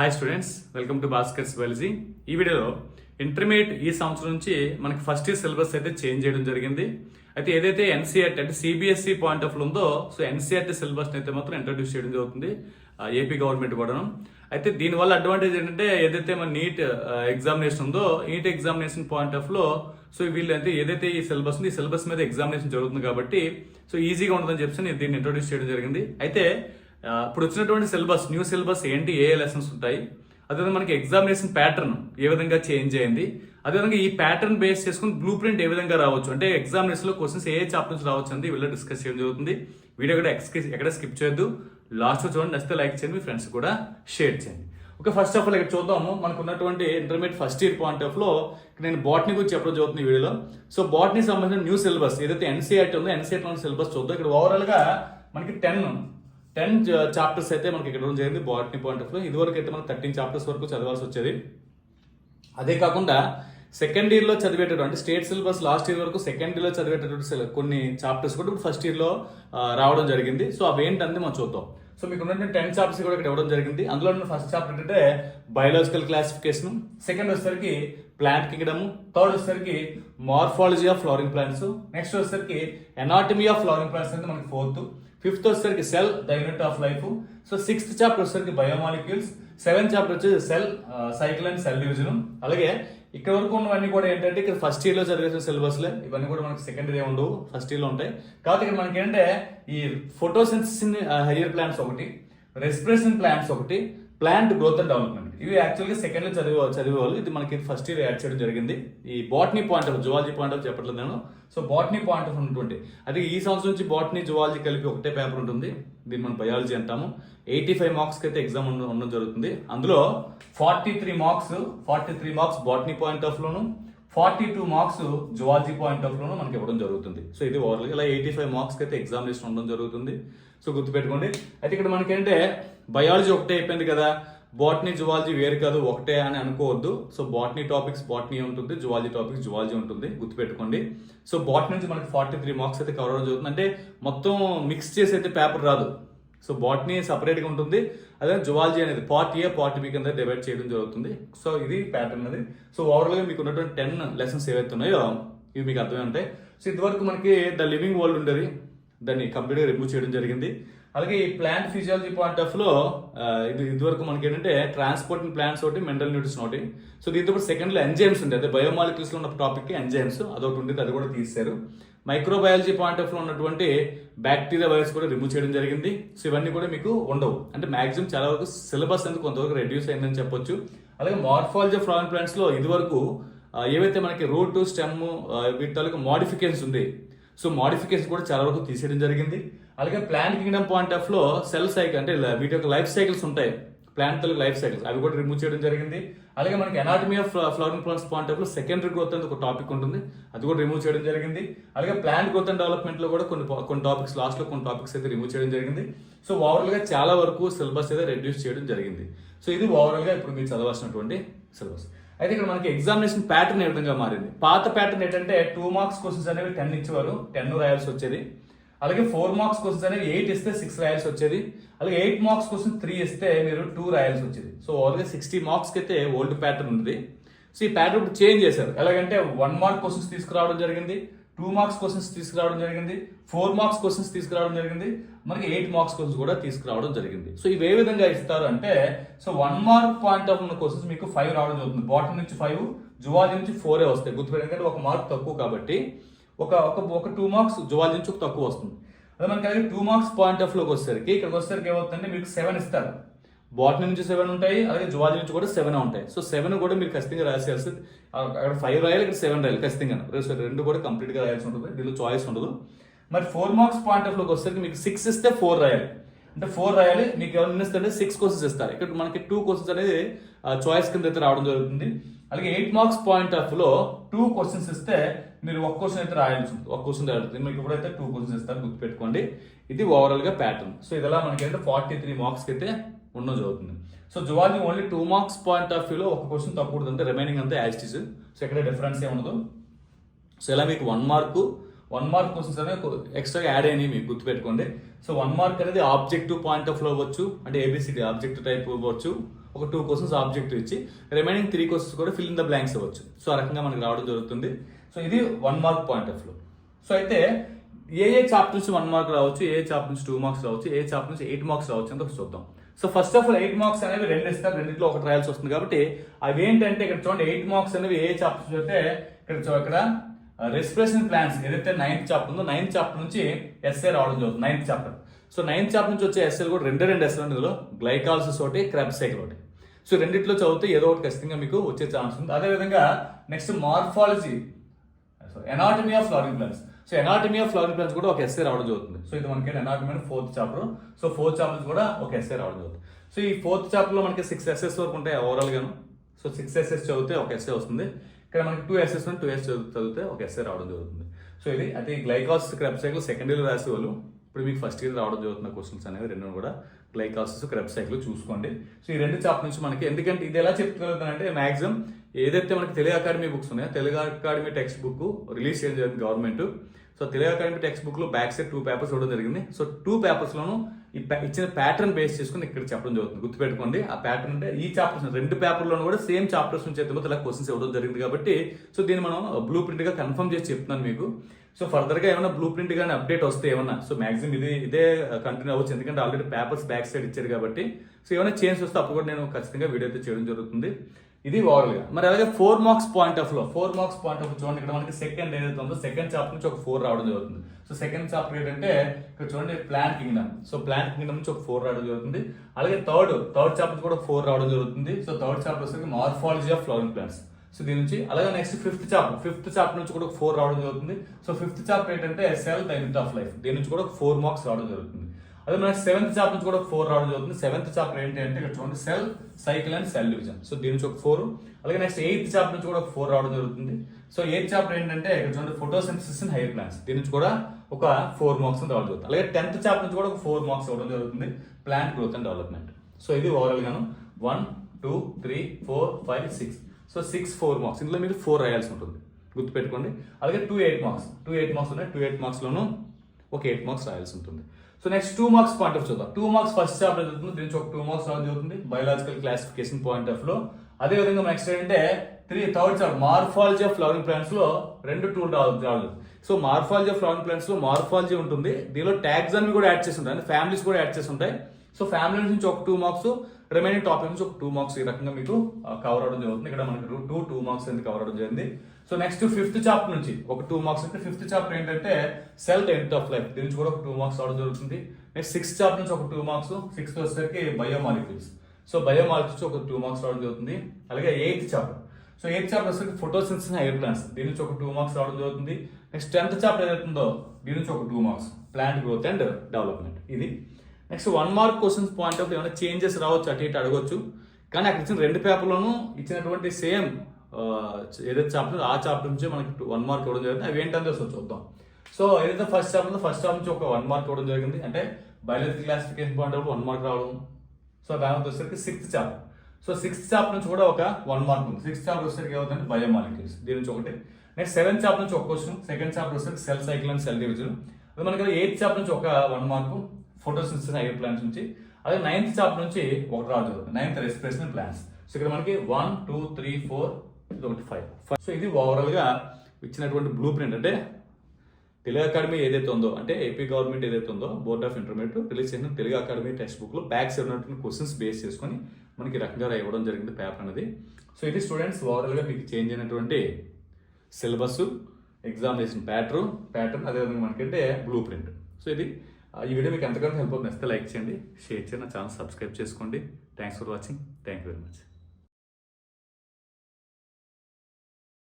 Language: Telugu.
Hi students welcome to Bhaskar's biology ఈ వీడియోలో ఇంటర్మీడియట్ ఈ సంవత్సరం నుంచి మనకి ఫస్ట్ ఇయర్ సిలబస్ అయితే చేంజ్ చేయడం జరిగింది. అయితే ఏదైతే ఎన్సీఆర్టీ అంటే సిబిఎస్ఈ పాయింట్ ఆఫ్ ఉందో సో ఎన్సీఆర్టీ సిలబస్ని అయితే మాత్రం ఇంట్రడ్యూస్ చేయడం జరుగుతుంది ఏపీ గవర్నమెంట్ కూడాను. అయితే దీనివల్ల అడ్వాంటేజ్ ఏంటంటే ఏదైతే మన నీట్ ఎగ్జామినేషన్ ఉందో నీట్ ఎగ్జామినేషన్ పాయింట్ ఆఫ్లో సో వీళ్ళు అయితే ఏదైతే ఈ సిలబస్ ఉంది ఈ సిలబస్ మీద ఎగ్జామినేషన్ జరుగుతుంది కాబట్టి సో ఈజీగా ఉంటుందని చెప్పి నేను దీన్ని ఇంట్రొడ్యూస్ చేయడం జరిగింది. అయితే ఇప్పుడు వచ్చినటువంటి సిలబస్ న్యూ సిలబస్ ఏంటి ఏ లెసన్స్ ఉంటాయి అదేవిధంగా మనకి ఎగ్జామినేషన్ ప్యాటర్న్ ఏ విధంగా చేంజ్ అయింది అదేవిధంగా ఈ ప్యాటర్న్ బేస్ చేసుకుని బ్లూ ప్రింట్ ఏ విధంగా రావచ్చు అంటే ఎగ్జామినేషన్లో క్వశ్చన్స్ ఏ చాప్టర్ నుంచి రావచ్చు అనేది వీళ్ళు డిస్కస్ చేయడం జరుగుతుంది. వీడియో కూడా ఎక్కడ స్కిప్ చేయొద్దు. లాస్ట్ చూడండి నచ్చితే లైక్ చేయండి మీ ఫ్రెండ్స్ కూడా షేర్ చేయండి. ఓకే ఫస్ట్ ఆఫ్ ఆల్ ఇక్కడ చూద్దాము మనకు ఉన్నటువంటి ఇంటర్మీడియట్ ఫస్ట్ ఇయర్ పాయింట్ ఆఫ్లో నేను బాటనీ గురించి చెప్పడం జరుగుతుంది వీడియోలో. సో బాటనీ సంబంధించిన న్యూ సిలబస్ ఏదైతే ఎన్సీఆర్టీ ఉందో ఎన్సీఆర్టీ సిలబస్ చూద్దాం. ఇక్కడ ఓవరాల్గా మనకి టెన్ టెన్ చాప్టర్స్ అయితే మనకి ఇక్కడ జరిగింది బాటనీ పాయింట్ ఆఫ్ వ్యూ. ఇదివరకు అయితే మనం థర్టీన్ చాప్టర్స్ వరకు చదవాల్సి వచ్చేది. అదే కాకుండా సెకండ్ ఇయర్లో చదివేటటువంటి స్టేట్ సిలబస్ లాస్ట్ ఇయర్ వరకు సెకండ్ ఇయర్లో చదివేటటువంటి కొన్ని చాప్టర్స్ కూడా ఇప్పుడు ఫస్ట్ ఇయర్లో రావడం జరిగింది. సో అవి ఏంటంటే మనం చూద్దాం. సో మీకు ఉన్నటువంటి టెన్ చాప్టర్స్ కూడా ఇక్కడ ఇవ్వడం జరిగింది. అందులో ఉన్న ఫస్ట్ చాప్టర్ ఏంటంటే బయోలాజికల్ క్లాసిఫికేషన్ సెకండ్ వచ్చేసరికి ప్లాంట్ కింగ్డమ్ థర్డ్ వచ్చేసరికి morphology of flowering plants next వచ్చేసరికి ఎనాటమీ ఆఫ్ ఫ్లోరింగ్ ప్లాంట్స్ అంటే మనకి ఫోర్త్ ఫిఫ్త్ వచ్చేసరికి cell the unit of life. So sixth chapter వచ్చేసరికి బయోమాలిక్యూల్స్. సెవెంత్ చాప్టర్ వచ్చేసి cell cycle and cell division. అలాగే ఇక్కడ వరకు ఉన్నవన్నీ కూడా ఏంటంటే ఇక్కడ ఫస్ట్ ఇయర్లో జరిగే చదివేసిన ఇవన్నీ కూడా మనకి సెకండ్ ఇయర్ ఉండవు ఫస్ట్ ఇయర్లో ఉంటాయి. కాబట్టి ఇక్కడ మనకి ఏంటంటే ఈ ఫోటోసిన్సిస్ హెరియర్ ప్లాంట్స్ ఒకటి రెస్పిరేషన్ ప్లాంట్స్ ఒకటి ప్లాంట్ గ్రోత్ అండ్ డెవలప్మెంట్. ఇవి యాక్చువల్గా సెకండ్లో చదివే చదివేవాళ్ళు ఇది మనకి ఫస్ట్ ఇయర్ యాడ్ చేయడం జరిగింది. ఈ botany point of zoology point of చెప్పట్లేదు నేను. సో బాటనీ పాయింట్ ఆఫ్ ఉన్నటువంటి అది ఈ సంవత్సరం నుంచి బాట్నీ జువాలజీ కలిపి ఒకటే పేపర్ ఉంటుంది. దీన్ని మనం బయాలజీ అంటాము. ఎయిటీ ఫైవ్ మార్క్స్కి అయితే ఎగ్జామ్ ఉండడం జరుగుతుంది. అందులో forty three marks forty three marks botany point ఆఫ్లోను forty two marks zoology point ఆఫ్లోను మనకి ఇవ్వడం జరుగుతుంది. సో ఇది ఓవరాల్ ఇలా ఎయిటీ ఫైవ్ మార్క్స్కి అయితే ఎగ్జామినేషన్ ఉండడం జరుగుతుంది. సో గుర్తుపెట్టుకోండి. అయితే ఇక్కడ మనకేంటే బయాలజీ ఒకటే అయిపోయింది కదా. బాటనీ జువాలజీ వేరు కాదు ఒకటే అని అనుకోవద్దు. సో బాటనీ టాపిక్స్ బాటనీ ఉంటుంది జువాలజీ టాపిక్స్ జువాలజీ ఉంటుంది. గుర్తుపెట్టుకోండి. సో బాటనీ నుంచి మనకి ఫార్టీ త్రీ మార్క్స్ అయితే కవర్ అవ్వడం జరుగుతుంది. అంటే మొత్తం మిక్స్ చేసి అయితే పేపర్ రాదు. సో బాటనీ సపరేట్గా ఉంటుంది. అదే జువాలజీ అనేది పార్ట్ ఏ పార్ట్ బి కింద డివైడ్ చేయడం జరుగుతుంది. సో ఇది ప్యాటర్న్ అది సో ఓవరాల్గా మీకు ఉన్నటువంటి టెన్ లెసన్స్ ఏవైతే ఉన్నాయో ఇవి మీకు అర్థమే ఉంటాయి. సో ఇదివరకు మనకి ద లివింగ్ వరల్డ్ ఉండేది. దాన్ని కంప్లీట్గా రిమూవ్ చేయడం జరిగింది. అలాగే ఈ ప్లాంట్ ఫిజియాలజీ పాయింట్ ఆఫ్లో ఇది ఇదివరకు మనకి ఏంటంటే ట్రాన్స్పోర్టింగ్ ప్లాంట్స్ ఒకటి మెంటల్ న్యూట్రిషన్ ఒకటి. సో దీంతో పాటు సెకండ్లో ఎంజైమ్స్ ఉంటాయి. అదే బయోమాలిక్యూల్స్లో ఉన్న టాపిక్ ఎంజైమ్స్ అదొకటి ఉండేది అది కూడా తీశారు మైక్రోబయాలజీ పాయింట్ ఆఫ్లో ఉన్నటువంటి బ్యాక్టీరియా వైరస్ కూడా రిమూవ్ చేయడం జరిగింది. సో ఇవన్నీ కూడా మీకు ఉండవు. అంటే మాక్సిమం చాలా వరకు సిలబస్ అనేది కొంతవరకు రెడ్యూస్ అయిందని చెప్పొచ్చు. అలాగే మార్ఫాలజీ ఆఫ్ ఫ్లవరింగ్ ప్లాంట్స్లో ఇదివరకు ఏవైతే మనకి రూట్ స్టెమ్ వీటి తాలూకు మాడిఫికేషన్స్ ఉంది సో మోడిఫికేషన్ కూడా చాలా వరకు తీసేయడం జరిగింది. అలాగే ప్లాంట్ కింగ్డమ్ పాయింట్ ఆఫ్లో సెల్ సైకిల్ అంటే వీటి యొక్క లైఫ్ సైకిల్స్ ఉంటాయి. ప్లాంట్ లైఫ్ సైకిల్స్ అవి కూడా రిమూవ్ చేయడం జరిగింది. అలాగే మనకి anatomy of flowering plants point ఆఫ్లో సెకండరీ గ్రోత్ అనేది ఒక టాపిక్ ఉంటుంది. అది కూడా రిమూవ్ చేయడం జరిగింది. అలాగే ప్లాంట్ గ్రోత్ అండ్ డెవలప్మెంట్లో కూడా కొన్ని కొన్ని టాపిక్స్ లాస్ట్లో కొన్ని టాపిక్స్ అయితే రిమూవ్ చేయడం జరిగింది. సో ఓవరాల్గా చాలా వరకు సిలబస్ అయితే రెడ్యూస్ చేయడం జరిగింది. సో ఇది ఓవరాల్గా ఇప్పుడు మీరు చదవాల్సినటువంటి సిలబస్ అయితే ఇక్కడ మనకి ఎగ్జామినేషన్ ప్యాటర్న్ ఏ విధంగా మారింది? పాత ప్యాటర్న్ ఏంటంటే టూ మార్క్స్ క్వశ్చన్స్ అనేవి టెన్ ఇచ్చేవారు టెన్ రాయాల్సి వచ్చేది. అలాగే ఫోర్ మార్క్స్ క్వశ్చన్స్ అనేవి ఎయిట్ ఇస్తే సిక్స్ రాయాల్సి వచ్చేది. అలాగే ఎయిట్ మార్క్స్ క్వశ్చన్ త్రీ ఇస్తే మీరు టూ రాయాల్సి వచ్చేది. సో ఓవర్గా సిక్స్టీ మార్క్స్కి అయితే ఓల్డ్ ప్యాటర్న్ ఉంది సో ఈ ప్యాటర్న్ ఇప్పుడు చేంజ్ చేశారు. ఎలాగంటే వన్ మార్క్ క్వశ్చన్స్ తీసుకురావడం జరిగింది. టూ మార్క్స్ క్వశ్చన్స్ తీసుకురావడం జరిగింది ఫోర్ మార్క్స్ క్వశ్చన్స్ తీసుకురావడం జరిగింది మనకి ఎయిట్ మార్క్స్ క్వశ్చన్స్ కూడా తీసుకురావడం జరిగింది. సో ఇవి ఏ విధంగా ఇస్తారు అంటే so one mark point of ఉన్న క్వశ్చన్స్ మీకు ఫైవ్ రావడం జరుగుతుంది. బాటమ్ నుంచి ఫైవ్ జువాలజీ నుంచి ఫోరే వస్తాయి. గుర్తుపెట్టుకంటే ఒక మార్క్ తక్కువ కాబట్టి ఒక ఒక ఒక టూ మార్క్స్ జువాలజీ నుంచి ఒక తక్కువ వస్తుంది. అదే మనకి టూ మార్క్స్ పాయింట్ ఆఫ్లోకి వచ్చేసరికి ఇక్కడికి వచ్చేసరికి ఏమవుతుందంటే మీకు సెవెన్ ఇస్తారు. బాటనీ నుంచి సెవెన్ ఉంటాయి అలాగే జువాలజీ నుంచి కూడా సెవెన్ ఉంటాయి. సో సెవెన్ కూడా మీరు ఖచ్చితంగా రాసేయాల్సి అక్కడ ఫైవ్ రాయాలి ఇక్కడ సెవెన్ రాయాలి ఖచ్చితంగా. రెండు కూడా కంప్లీట్గా రాయాల్సి ఉంటుంది. దీనిలో చాయిస్ ఉండదు. మరి ఫోర్ మార్క్స్ పాయింట్ ఆఫ్లోకి వస్తే మీకు సిక్స్ ఇస్తే ఫోర్ రాయాలి. అంటే ఫోర్ రాయాలి మీకు ఎవరిని ఇస్తారంటే సిక్స్ కోర్సెస్ ఇస్తారు. ఇక్కడ మనకి టూ కోర్సెస్ అనేది చాయిస్ కింద అయితే రావడం జరుగుతుంది. అలాగే ఎయిట్ మార్క్స్ పాయింట్ ఆఫ్లో టూ క్వశ్చన్స్ ఇస్తే మీరు ఒక క్వశ్చన్ అయితే రాయాల్సి ఉంటుంది. ఒక క్వశ్చన్ రాయాలి మీకు ఇప్పుడైతే టూ క్వశ్చన్స్ ఇస్తారు గుర్తుపెట్టుకోండి. ఇది ఓవరాల్గా ప్యాటర్న్ సో ఇదిలా మనకి అయితే ఫార్టీ త్రీ మార్క్స్కి అయితే ఉండడం జరుగుతుంది. So zoology only two marks point of వ్యూలో ఒక క్వశ్చన్ తప్పకూడదు అంటే రిమైనింగ్ అంతా యాస్టిస్ సో ఇక్కడ డిఫరెన్స్ ఏముండదు? సో ఇలా మీకు one mark one mark questions అనేవి ఎక్స్ట్రా యాడ్ అయినాయి మీకు గుర్తుపెట్టుకోండి. సో వన్ మార్క్ అనేది ఆబ్జెక్టివ్ పాయింట్ ఆఫ్లో అవ్వచ్చు. అంటే A B C D objective type అవ్వచ్చు. ఒక టూ క్వశ్చన్స్ ఆబ్జెక్టివ్ ఇచ్చి రిమైనింగ్ త్రీ క్వశ్చన్స్ కూడా ఫిల్ ఇన్ ద బ్లాంక్స్ అవ్వచ్చు. సో ఆ రకంగా మనకి రావడం జరుగుతుంది. సో ఇది వన్ మార్క్ పాయింట్ ఆఫ్లో సో అయితే ఏ ఏ చాప్టర్స్ నుంచి వన్ మార్క్ రావచ్చు ఏ చాప్టర్స్ నుంచి టూ మార్క్స్ రావచ్చు ఏ చాప్టర్స్ నుంచి ఎయిట్ మార్క్స్ రావచ్చు అంత చూద్దాం. So first of all eight marks అనేవి రెండు ఇస్తారు రెండింటిలో ఒకటి రాయాల్సి వస్తుంది కాబట్టి అవి ఏంటంటే ఇక్కడ చూడండి ఎయిట్ మార్క్స్ అనేవి ఏ చాప్టర్స్ అయితే ఇక్కడ ఇక్కడ రెస్పిరేషన్ ప్లాన్స్ ఏదైతే నైన్త్ చాప్టర్ ఉందో నైన్త్ చాప్టర్ నుంచి ఎస్ఏ రావడం జరుగుతుంది ninth chapter so ninth chapter నుంచి వచ్చే ఎస్ఏలు కూడా రెండే రెండు ఎస్ఏలు ఇందులో గ్లైకాలసిస్ ఒకటి క్రాబ్ సైకిల్ ఒకటి. సో రెండిట్లో చదివితే ఏదో ఒకటి ఖచ్చితంగా మీకు వచ్చే ఛాన్స్ ఉంది అదేవిధంగా next morphology so anatomy of flowering plants so anatomy of flowering plants కూడా ఒక ఎస్ఏ రావడం జరుగుతుంది. సో ఇది మనకి ఎనాటమీ అని fourth chapter so fourth chapters కూడా ఒక ఎస్ఏ రావడం జరుగుతుంది. సో ఈ ఫోర్త్ చాప్టర్లో మనకి సిక్స్ ఎస్ఎస్ వరకు ఉంటాయి ఓవరాల్ గాను. సో సిక్స్ ఎస్ఎస్ చదివితే ఒక ఎస్సే వస్తుంది. ఇక్కడ మనకి టూ ఎస్ఎస్ టూ ఎస్ చదివితే ఒక ఎస్ఏ రావడం జరుగుతుంది. సో ఇది అయితే glycolysis Krebs cycle second year రాసే వాళ్ళు ఇప్పుడు మీకు ఫస్ట్ ఇయర్ రావడం జరుగుతున్న క్వశ్చన్స్ అనేవి రెండు కూడా గ్లైకాసిస్ క్రెబ్ సైకిల్ చూసుకోండి. సో ఈ రెండు చాప్టర్ నుంచి మనకి ఎందుకంటే ఇది ఎలా చెప్తున్నానంటే మాక్సిమం ఏదైతే మనకి తెలుగు అకాడమీ బుక్స్ ఉన్నాయో Telugu academy text book release చేయడం జరిగింది government. So Telugu academy text బుక్లో బ్యాక్ సైడ్ టూ పేపర్స్ ఇవ్వడం జరిగింది. సో టూ పేపర్స్ లోను ఈ ఇచ్చిన ప్యాటర్న్ బేస్ చేసుకుని ఇక్కడ చెప్పడం జరుగుతుంది. గుర్తుపెట్టుకోండి ఆ ప్యాటర్న్ అంటే ఈ చాప్టర్స్ రెండు పేపర్లోనూ కూడా సేమ్ చాప్టర్స్ నుంచి అయితే ఇలా క్వశ్చన్స్ ఇవ్వడం జరిగింది కాబట్టి సో దీన్ని మనం బ్లూ ప్రింట్గా కన్ఫర్మ్ చేసి చెప్తున్నాను మీకు. సో ఫర్దర్గా ఏమైనా బ్లూ ప్రింట్ కానీ అప్డేట్ వస్తే ఏమన్నా సో మాక్సిమం ఇది ఇదే కంటిన్యూ అవ్వచ్చు. ఎందుకంటే ఆల్రెడీ పేపర్స్ బ్యాక్ సైడ్ ఇచ్చారు కాబట్టి సో ఏమైనా చేంజ్ వస్తే అప్పుడు కూడా నేను ఖచ్చితంగా వీడియో అయితే చేయడం జరుగుతుంది. ఇది ఓవరాల్గా మరి అలాగే ఫోర్ మార్క్స్ పాయింట్ ఆఫ్లో ఫోర్ మార్క్స్ పాయింట్ ఆఫ్ చూడండి ఇక్కడ మనకి సెకండ్ ఏదైతే ఉందో సెకండ్ చాప్టర్ నుంచి ఒక ఫోర్ రావడం జరుగుతుంది. సో సెకండ్ చాప్టర్ ఏంటంటే ఇక్కడ చూడండి plant kingdom so plant kingdom నుంచి ఒక ఫోర్ రావడం జరుగుతుంది. అలాగే థర్డ్ థర్డ్ చాప్టర్ కూడా ఫోర్ రావడం జరుగుతుంది. సో థర్డ్ చాప్టర్ వచ్చేసరికి morphology of flowering plants so దీని నుంచి అలాగే next fifth chapter fifth chapter నుంచి కూడా ఫోర్ రావడం జరుగుతుంది. సో ఫిఫ్త్ చాప్టర్ ఏంటంటే cell the unit of life దీని నుంచి కూడా ఫోర్ మార్క్స్ రావడం జరుగుతుంది. అదే మనకి సెవెంత్ చాప్టర్ నుంచి కూడా ఫోర్ రావడం జరుగుతుంది. సెవెంత్ చాప్టర్ ఏంటి అంటే ఇక్కడ చూడండి cell cycle and cell division so దీని నుంచి ఒక ఫోర్ అలాగే నెక్స్ట్ ఎయిత్ చాప్టర్ నుంచి కూడా ఫోర్ రావడం జరుగుతుంది. సో ఎయిత్ చాప్టర్ ఏంటంటే ఇక్కడ చూడండి ఫోటోసింథసిస్ అండ్ హైర్ ప్లాంట్స్ దీని నుంచి కూడా ఒక ఫోర్ మార్క్స్ రావడం జరుగుతుంది. అలాగే టెన్త్ చాప్టర్ నుంచి కూడా ఒక ఫోర్ మార్క్స్ ఇవ్వడం జరుగుతుంది. Plant growth and development so ఇది ఓవరాల్ గాను. One two three four five six so six four marks ఇందులో మీరు ఫోర్ రాయాల్సి ఉంటుంది. గుర్తుపెట్టుకోండి. అలాగే two eight marks two eight marks ఉన్నాయి. టూ ఎయిట్ మార్క్స్లోనూ ఒక ఎయిట్ మార్క్స్ రాయాల్సి ఉంటుంది. So next two marks point of చూద్దాం. టూ మార్క్స్ ఫస్ట్ చాప్టర్ చదువుతుంది దీని ఒక టూ మార్క్స్ రావడం జరుగుతుంది బయోలాజికల్ క్లాసిఫికేషన్ పాయింట్ ఆఫ్లో అదే విధంగా నెక్స్ట్ ఏంటంటే three third chapter morphology of flowering ప్లాంట్స్లో రెండు టూ రావాలి సో మార్ఫాలజీ ఆఫ్ ఫ్లవరింగ్ ప్లాంట్స్లో మార్ఫాలజీ ఉంటుంది. దీనిలో ట్యాగ్స్ అన్ని కూడా యాడ్ చేసి ఉంటాయి ఫ్యామిలీస్ కూడా యాడ్ చేసి ఉంటాయి సో ఫ్యామిలీ నుంచి ఒక టూ మార్క్స్ రిమైనింగ్ టాపిక్ నుంచి ఒక టూ మార్క్స్ ఈ రకంగా మీకు కవర్ అవడం జరుగుతుంది. ఇక్కడ మనకి టూ టూ మార్క్స్ అనేది కవర్ అవడం జరిగింది? సో నెక్స్ట్ ఫిఫ్త్ చాప్టర్ నుంచి ఒక టూ మార్క్స్ అంటే ఫిఫ్త్ చాప్టర్ ఏంటంటే సెల్ ఎండ్ ఆఫ్ లైఫ్ దీని నుంచి కూడా ఒక టూ మార్క్స్ రావడం జరుగుతుంది. నెక్స్ట్ సిక్స్త్ చాప్టర్ నుంచి ఒక టూ మార్క్స్ సిక్స్త్ వచ్చేసరికి బయోమాలిక్యూల్స్ సో బయోమాలిక్యూల్స్ ఒక టూ మార్క్స్ రావడం జరుగుతుంది. అలాగే eighth chapter so eighth chapter వచ్చేసరికి ఫోటోసిన్సిస్ హైర్ ప్లాంట్స్ దీని నుంచి ఒక టూ మార్క్స్ రావడం జరుగుతుంది. నెక్స్ట్ టెన్త్ చాప్టర్ ఏదైతుందో దీని నుంచి ఒక two marks plant growth and development ఇది. Next one mark questions point of ఏమైనా చేంజెస్ రావచ్చు అటు ఇటు అడగొచ్చు. కానీ అక్కడ ఇచ్చిన రెండు పేపర్లోనూ ఇచ్చినటువంటి సేమ్ ఏదైతే చాప్టర్ ఆ చాప్టర్ నుంచి మనకి వన్ మార్క్ ఇవ్వడం జరిగింది. అవి ఏంటంటే అసలు చూద్దాం. సో ఏదైతే ఫస్ట్ చాప్టర్ ఫస్ట్ చాప్టర్ నుంచి ఒక వన్ మార్క్ ఇవ్వడం జరిగింది. అంటే biology classification point of one mark రావడం. సో దాని వచ్చేసరికి sixth chapter so sixth chapter నుంచి కూడా ఒక వన్ మార్క్ ఉంది. సిక్స్త్ చాప్టర్ వచ్చేసరికి ఏమవుతుంది బయోమాలిక్యూల్స్ దీని నుంచి ఒకటి. నెక్స్ట్ సెవెంత్ చాప్టర్ నుంచి ఒక క్వశ్చన్ సెకండ్ చాప్టర్ వచ్చేసరికి cell cycle and cell division అది మనకి ఎయిత్ చాప్టర్ నుంచి ఒక one mark photosynthesis higher plants నుంచి. అదే నైన్త్ చాప్టర్ నుంచి ఒకటి రాదు. నైన్త్ రెస్పిరేషన్ ప్లాన్స్ సో ఇక్కడ మనకి వన్ టూ త్రీ ఫోర్ ఇది ఒకటి ఫైవ్. సో ఇది ఓవరాల్గా ఇచ్చినటువంటి బ్లూ ప్రింట్ అంటే తెలుగు అకాడమీ ఏదైతే ఉందో అంటే ఏపీ గవర్నమెంట్ ఏదైతే ఉందో బోర్డ్ ఆఫ్ ఇంటర్మీడియట్ రిలీజ్ చేసిన తెలుగు అకాడమీ టెక్స్ట్ బుక్లో బ్యాక్స్ ఉన్నటువంటి క్వశ్చన్స్ బేస్ చేసుకొని మనకి రకంగా ఇవ్వడం జరిగింది పేపర్ అనేది. సో ఇది స్టూడెంట్స్ ఓవరాల్గా మీకు చేంజ్ అయినటువంటి సిలబస్ ఎగ్జామినేషన్ ప్యాటర్న్ ప్యాటర్న్ అదేవిధంగా మనకంటే బ్లూ ప్రింట్ సో ఇది ఈ వీడియో మీకు ఎంతగానో హెల్ప్ అవుతుంది. నచ్చితే లైక్ చేయండి షేర్ చేయండి నా ఛానల్ సబ్స్క్రైబ్ చేసుకోండి. Thanks for watching thank you very much